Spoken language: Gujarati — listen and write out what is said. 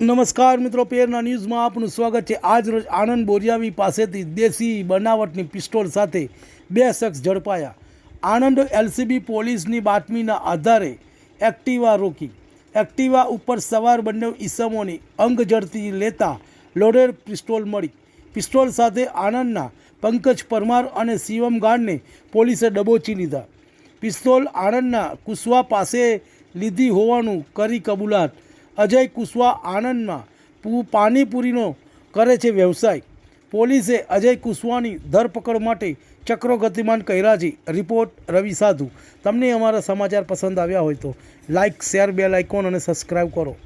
નમસ્કાર મિત્રો, પેરના ન્યૂઝમાં આપનું સ્વાગત છે. આજ રોજ આનંદ બોરિયાવી પાસેથી દેશી બનાવટની પિસ્તોલ સાથે બે શખ્સ ઝડપાયા. આણંદ એલસીબી પોલીસની બાતમીના આધારે એક્ટિવા રોકી. એક્ટિવા ઉપર સવાર બંને ઈસમોની અંગ ઝડતી લેતા લોડેડ પિસ્તોલ મળી. પિસ્તોલ સાથે આણંદના પંકજ પરમાર અને શિવમ ગાર્ડને પોલીસે દબોચી લીધા. પિસ્તોલ આણંદના કુસવા પાસે લીધી હોવાનું કરી કબૂલાત અજય કુશવા આણંદમાં પૂ, પાણીપુરીનો કરે છે વ્યવસાય. પોલીસે અજય કુશવાની ધરપકડ માટે ચક્રો ગતિમાન કર્યા છે. રિપોર્ટ રવિ સાધુ. તમને અમારા સમાચાર પસંદ આવ્યા હોય તો લાઇક શેર, બેલ આઇકોન અને સબસ્ક્રાઈબ કરો.